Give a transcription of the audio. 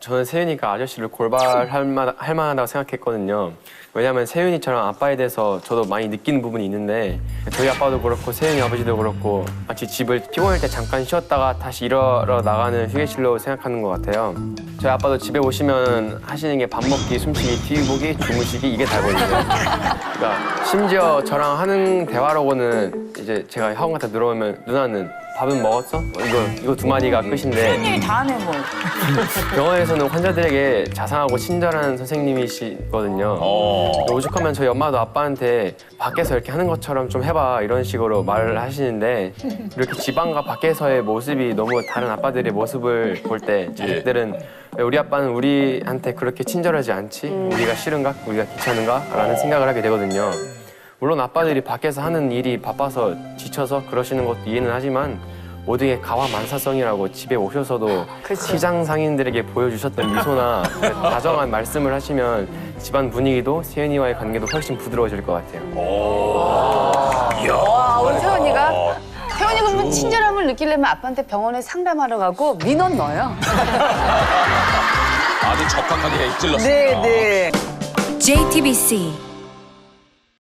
저는 세윤이가 아저씨를 골발할 만, 할 만하다고 생각했거든요. 왜냐하면 세윤이처럼 아빠에 대해서 저도 많이 느끼는 부분이 있는데 저희 아빠도 그렇고 세윤이 아버지도 그렇고 마치 집을 피곤할 때 잠깐 쉬었다가 다시 일하러 나가는 휴게실로 생각하는 것 같아요. 저희 아빠도 집에 오시면 하시는 게 밥 먹기, 숨쉬기, TV 보기, 주무시기 이게 다거든요. 그러니까 심지어 저랑 하는 대화로고는 이제 제가 형한테 늘어오면 누나는 밥은 먹었어? 이거 이거 두 마디가 끝인데 일 다 하네 뭐. 병원에서는 환자들에게 자상하고 친절한 선생님이시거든요. 오죽하면 저희 엄마도 아빠한테 밖에서 이렇게 하는 것처럼 좀 해봐 이런 식으로 말을 하시는데 이렇게 지방과 밖에서의 모습이 너무 다른 아빠들의 모습을 볼 때 자식들은 왜 우리 아빠는 우리한테 그렇게 친절하지 않지? 우리가 싫은가? 우리가 귀찮은가? 라는 생각을 하게 되거든요. 물론 아빠들이 밖에서 하는 일이 바빠서 지쳐서 그러시는 것도 이해는 하지만 모두의 가와 만사성이라고 집에 오셔서도 시장 상인들에게 보여주셨던 미소나 그 다정한 말씀을 하시면 집안 분위기도 세연이와의 관계도 훨씬 부드러워질 것 같아요. 와 우리 태원이가 태원이 그러면 친절함을 느끼려면 아빠한테 병원에 상담하러 가고 민원 넣어요. 아주 적확하게 찔렀습니다. 네 네. JTBC